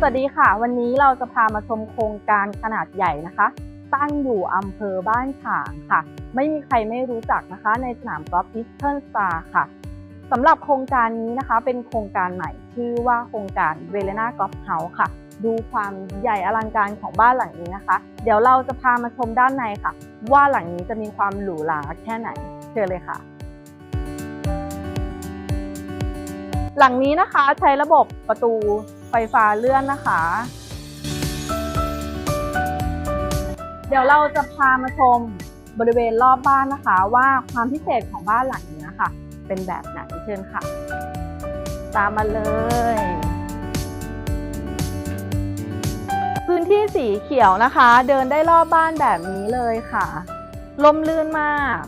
สวัสดีค่ะ วันนี้เราจะพามาชมโครงการขนาดใหญ่นะคะ ตั้งอยู่อำเภอบ้านฉางค่ะ ไม่มีใครไม่รู้จักนะคะ ในสนามกอล์ฟพิสเทิลสตาร์ค่ะสำหรับโครงการนี้นะคะ เป็นโครงการใหม่ชื่อว่าโครงการเวเลนากอล์ฟเฮาส์ค่ะ ดูความใหญ่อลังการของบ้านหลังนี้นะคะ เดี๋ยวเราจะพามาชมด้านในค่ะ ว่าหลังนี้จะมีความหรูหราแค่ไหนเชิญเลยค่ะหลังนี้นะคะใช้ระบบประตู ไฟฟ้าเลื่อนนะคะ เดี๋ยวเราจะพามาชมบริเวณรอบบ้านนะคะว่าความพิเศษของบ้านหลังนี้นะคะเป็นแบบไหนเชิญค่ะ ตามมาเลย พื้นที่สีเขียวนะคะ เดินได้รอบบ้านแบบนี้เลยค่ะลมลื่นมาก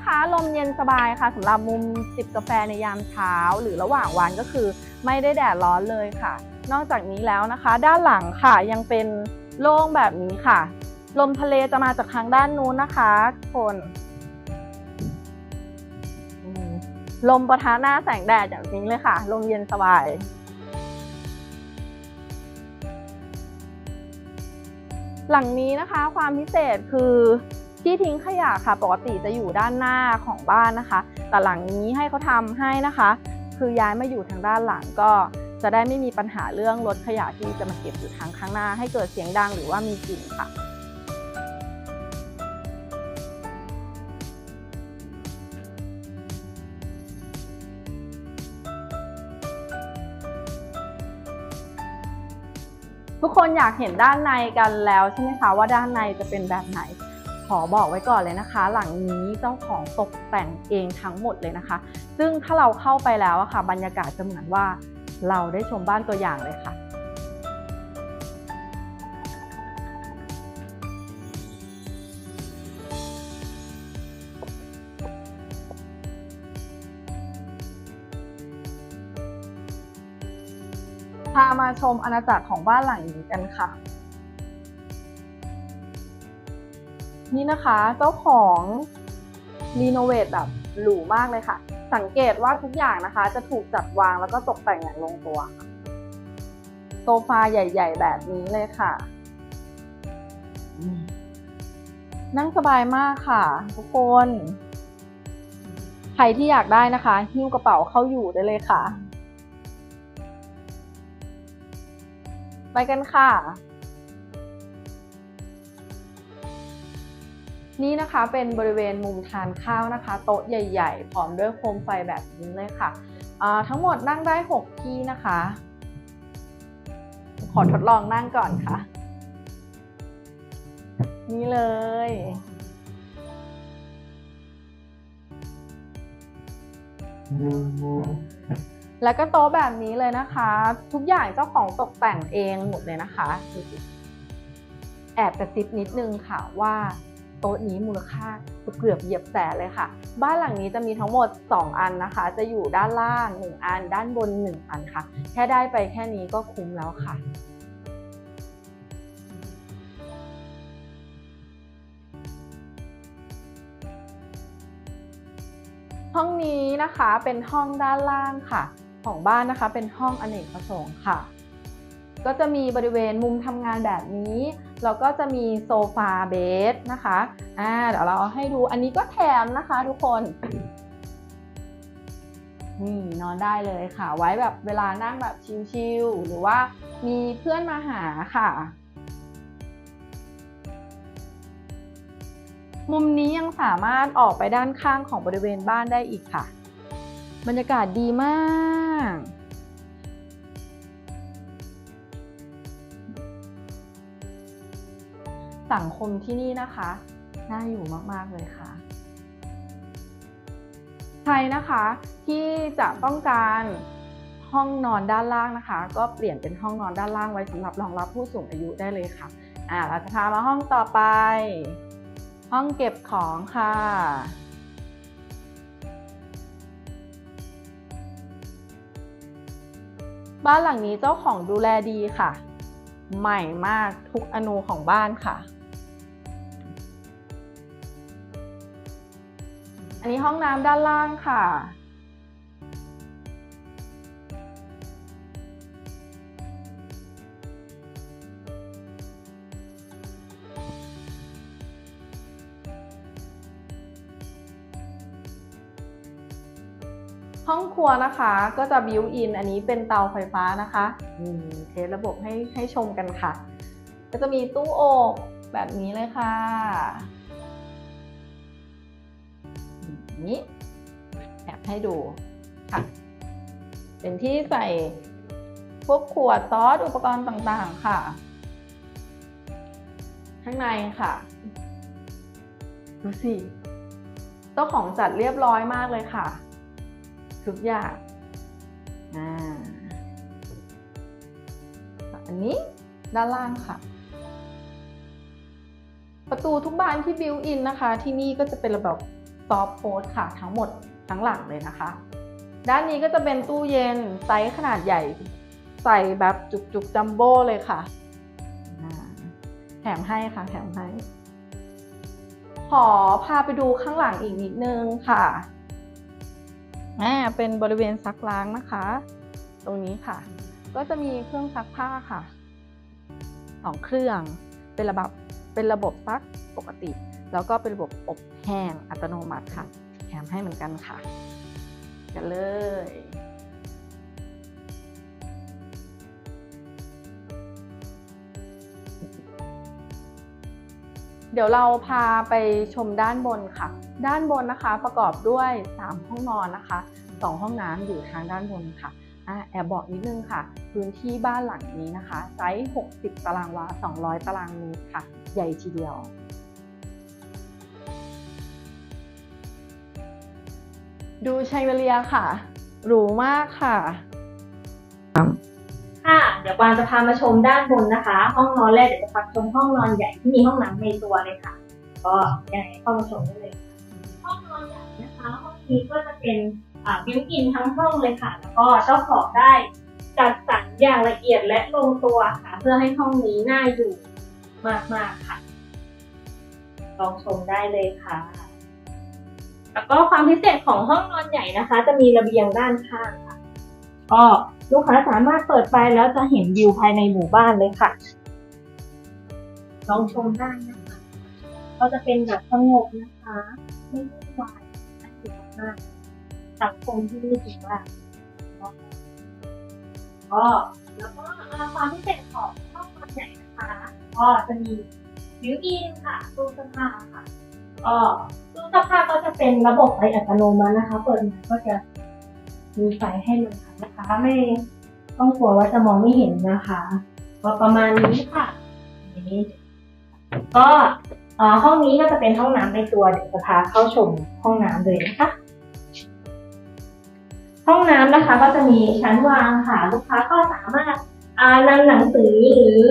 นะคะ ลมเย็นสบายค่ะสำหรับมุมจิบกาแฟในยามเช้า หรือระหว่างวันก็คือไม่ได้แดดร้อนเลยค่ะ นอกจากนี้แล้วนะคะ ด้านหลังค่ะยังเป็นโล่งแบบนี้ค่ะ ลมทะเลจะมาจากทางด้านนู้นนะคะคนลมประทะหน้าแสงแดดอย่างนี้เลยค่ะ ลมเย็นสบายหลังนี้นะคะความพิเศษคือ ที่ทิ้งขยะค่ะ ปกติจะอยู่ด้านหน้าของบ้านนะคะ แต่หลังนี้ให้เขาทำให้นะคะ คือย้ายมาอยู่ทางด้านหลังก็จะได้ไม่มีปัญหาเรื่องรถขยะที่จะมาเก็บอยู่ทางข้างหน้า ให้เกิดเสียงดังหรือว่ามีกลิ่นค่ะ ทุกคนอยากเห็นด้านในกันแล้วใช่ไหมคะว่าด้านในจะเป็นแบบไหน ขอบอกไว้ก่อนเลยนะคะ หลังนี้เจ้าของตกแต่งเองทั้งหมดเลยนะคะ ซึ่งถ้าเราเข้าไปแล้วอะค่ะบรรยากาศจะเหมือนว่าเราได้ชมบ้านตัวอย่างเลยค่ะพามาชมอาณาจักรของบ้านหลังนี้กันค่ะ นี่นะคะเจ้าของรีโนเวทแบบหรูมากเลยค่ะ สังเกตว่าทุกอย่างนะคะ จะถูกจัดวางแล้วก็ตกแต่งอย่างลงตัว โซฟาใหญ่ ๆ แบบนี้เลยค่ะ นั่งสบายมากค่ะ ทุกคน ใครที่อยากได้นะคะ หิ้วกระเป๋าเข้าอยู่ได้เลยค่ะ ไปกันค่ะ นี่นะคะเป็นบริเวณมุมทานข้าวนะคะ โต๊ะใหญ่ๆพร้อมด้วยโคมไฟแบบนี้เลยค่ะทั้งหมดนั่งได้ 6 ที่นะคะ ขอทดลองนั่งก่อนค่ะ นี่เลย แล้วก็โต๊ะแบบนี้เลยนะคะ ทุกอย่างเจ้าของตกแต่งเองหมดเลยนะคะ แอบกระซิบนิดนึงค่ะว่า โต๊ะนี้มูลค่าเกือบเหยียบแสนเลยค่ะ บ้านหลังนี้จะมีทั้งหมด 2 อันนะคะ จะอยู่ด้านล่าง 1 อัน ด้านบน 1 อันค่ะ แค่ได้ไปแค่นี้ก็คุ้มแล้วค่ะห้องนี้นะคะเป็นห้องด้านล่างค่ะ ของบ้านนะคะเป็นห้องอเนกประสงค์ค่ะ ก็จะมีบริเวณมุมทำงานแบบนี้ แล้วก็จะมีโซฟาเบดนะคะอ่าเดี๋ยวเราให้ดูอันนี้ก็แถมนะคะทุกคนนี่นอนได้เลยค่ะ ไว้แบบเวลานั่งแบบชิลๆหรือว่ามีเพื่อนมาหาค่ะ มุมนี้ยังสามารถออกไปด้านข้างของบริเวณบ้านได้อีกค่ะ บรรยากาศดีมาก สังคมที่นี่นะคะ น่าอยู่มาก ๆ เลยค่ะ ใครนะคะที่จะต้องการห้องนอนด้านล่างนะคะ ก็เปลี่ยนเป็นห้องนอนด้านล่างไว้สำหรับรองรับผู้สูงอายุได้เลยค่ะอ่าเราจะพามาห้องต่อไป ห้องเก็บของค่ะ บ้านหลังนี้เจ้าของดูแลดีค่ะ ใหม่มากทุกอนูของบ้านค่ะ อันนี้ห้องน้ำด้านล่างค่ะ ห้องครัวนะคะก็จะบิวอิน อันนี้เป็นเตาไฟฟ้านะคะนี่เทสระบบให้ให้ชมกันค่ะ ก็จะมีตู้อบแบบนี้เลยค่ะ นี้แอบให้ดูค่ะ เป็นที่ใส่พวกขวดซอสอุปกรณ์ต่างๆค่ะ ข้างในค่ะ ดูสิเจ้าของจัดเรียบร้อยมากเลยค่ะ ทุกอย่างอ่าอันนี้ด้านล่างค่ะ ประตูทุกบานที่บิวอินนะคะ ที่นี่ก็จะเป็นระบบ ซอฟโพสค่ะทั้งหมดทั้งหลังเลยนะคะ ด้านนี้ก็จะเป็นตู้เย็นไซส์ขนาดใหญ่ ใส่แบบจุกๆจัมโบ้เลยค่ะ แถมให้ค่ะแถมให้ ขอพาไปดูข้างหลังอีกนิดนึงค่ะอ่าเป็นบริเวณซักล้างนะคะ ตรงนี้ค่ะ ก็จะมีเครื่องซักผ้าค่ะสองเครื่องเป็นระบบเป็นระบบซักปกติ แล้วก็เป็นระบบอบแห้งอัตโนมัติค่ะ แถมให้เหมือนกันค่ะ กันเลย เดี๋ยวเราพาไปชมด้านบนค่ะ ด้านบนนะคะประกอบด้วย 3 ห้องนอนนะคะ 2 ห้องน้ำอยู่ทางด้านบนค่ะแอบบอกนิดนึงค่ะ พื้นที่บ้านหลังนี้นะคะ ไซส์ 60 ตารางวา 200 ตารางเมตรค่ะ ใหญ่ทีเดียว ดูชัยเวเลียค่ะ หรูมากค่ะ ค่ะ เดี๋ยวกวางจะพามาชมด้านบนนะคะ ห้องนอนแรกเดี๋ยวจะพาชมห้องนอนใหญ่ที่มีห้องน้ำในตัวเลยค่ะ ก็ยังไงเข้ามาชมได้เลยค่ะห้องนอนใหญ่นะคะ ห้องนี้ก็จะเป็นบิวอินทั้งห้องเลยค่ะ แล้วก็เจ้าของได้จัดสรรอย่างละเอียดและลงตัวค่ะ เพื่อให้ห้องนี้น่าอยู่มากๆค่ะ ลองชมได้เลยค่ะ แล้วก็ความพิเศษของห้องนอนใหญ่นะคะ จะมีระเบียงด้านข้างค่ะก็ลูกค้าสามารถเปิดไปแล้วจะเห็นวิวภายในหมู่บ้านเลยค่ะลองชมได้นะคะก็จะเป็นแบบสงบนะคะ ไม่วุ่นวายน่าอยู่มากสังคมที่นี่ถือว่าก็แล้วก็ความพิเศษของห้องนอนใหญ่นะคะ ก็จะมีบิวอินค่ะตู้เสื้อผ้าค่ะก็ ตู้เสื้อผ้าก็จะเป็นระบบไฟอัตโนมัตินะคะ เปิดมาก็จะมีไฟให้เลยค่ะนะคะ ไม่ต้องกลัวว่าจะมองไม่เห็นนะคะก็ประมาณนี้ค่ะนี่ก็อ่อห้องนี้ก็จะเป็นห้องน้ำในตัวเดี๋ยวจะพาเข้าชมห้องน้ำเลยนะคะ ห้องน้ำนะคะก็จะมีชั้นวางค่ะ ลูกค้าก็สามารถอานำหนังสือหรือ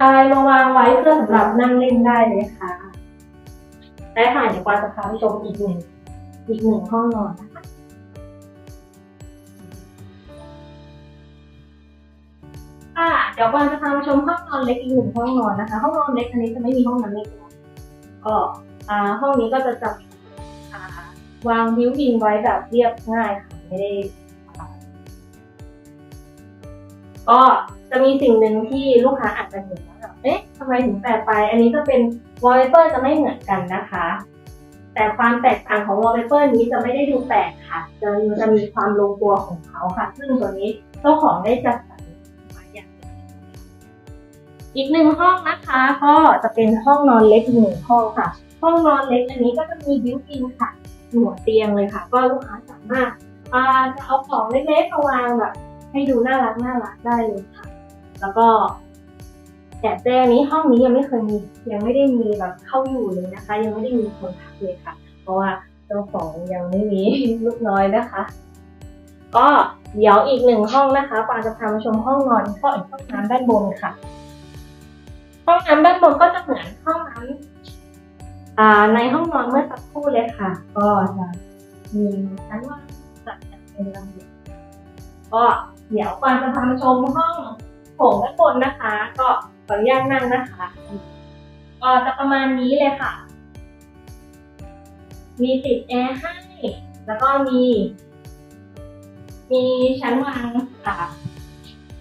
อะไรมาวางไว้เพื่อสำหรับนั่งเล่นได้เลยค่ะ ได้ค่ะเดี๋ยวกวางจะพาไปชมอีกหนึ่งอีกหนึ่งห้องนอนนะคะ ค่ะ เดี๋ยวกวางจะพามาชมห้องนอนเล็กอีกหนึ่งห้องนอนนะคะ ห้องนอนเล็กอันนี้จะไม่มีห้องน้ำเล็กก็ห้องนี้ก็จะจับวางวิวอินไว้แบบเรียบง่ายค่ะไม่ได้ก็จะมีสิ่งหนึ่งที่ลูกค้าอาจจะเห็นว่าแบบเอ๊ะทำไมถึงแปลกไป อันนี้จะเป็น วอลเปเปอร์จะไม่เหมือนกันนะคะ แต่ความแตกต่างของวอลเปเปอร์นี้จะไม่ได้ดูแปลกค่ะจะจะมีความลงตัวของเขาค่ะ ซึ่งตัวนี้เจ้าของได้จัดสรรมาอย่างดีอีกหนึ่งห้องนะคะ ก็จะเป็นห้องนอนเล็กหนึ่งห้องค่ะ ห้องนอนเล็กอันนี้ก็จะมีบิวอินค่ะหัวเตียงเลยค่ะ ก็ลูกค้าสามารถาจะเอาของเล็กๆมาวางแบบให้ดูน่ารักน่ารักได้เลยค่ะ แล้วก็ แต่แจ้งนี้ห้องนี้ยังไม่เคยมียังไม่ได้มีแบบเข้าอยู่เลยนะคะ ยังไม่ได้มีคนพักเลยค่ะ เพราะว่าเจ้าของยังไม่มีลูกน้อยนะคะ ก็เดี๋ยวอีกหนึ่งห้องนะคะปาจะพามาชมห้องนอนก็อีกห้องน้ำด้านบนค่ะ ห้องน้ำด้านบนก็จะเหมือนห้องน้ำในห้องนอนเมื่อสักครู่เลยค่ะ ก็จะมีชั้นว่างจัดเป็นระเบียบก็เดี๋ยวปาจะพามาชมห้องโถงด้านบนนะคะ ก็ ออนุญาตนั่งนะคะก็จะประมาณนี้เลยค่ะ มีติดแอร์ให้ แล้วก็มี มีชั้นวางค่ะ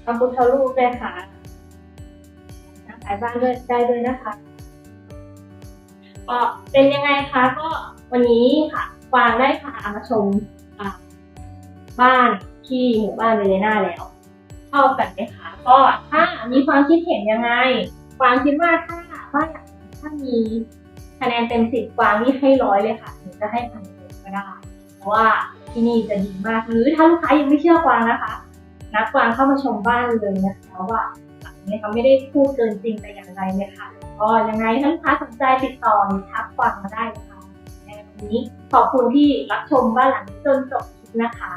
พระพุทธรูปด้วยค่ะนั่งขายบ้านด้วยได้ด้วยนะคะก็เป็นยังไงคะ ก็วันนี้ค่ะกวางได้พามาชมบ้านที่หมู่บ้านเวเลน่าแล้วชอบกันไหมคะ ก็ถ้ามีความคิดเห็นยังไงกวางคิดว่าถ้าบ้านหลังนี้ถ้ามีคะแนนเต็มสิบกวางนี่ให้ร้อยเลยค่ะถึงจะให้พันเต็มก็ได้ เพราะว่าที่นี่จะดีมากหรือถ้าลูกค้ายังไม่เชื่อกวางนะคะนัดกวางเข้ามาชมบ้านเลยนะคะว่าหลังนี้เขาไม่ได้พูดเกินจริงแต่อย่างใดเลยค่ะก็ยังไงถ้าลูกค้าสนใจติดต่อหรือทักกวางมาได้นะคะในวันนี้ขอบคุณที่รับชมบ้านหลังจนจบคลิปนะคะ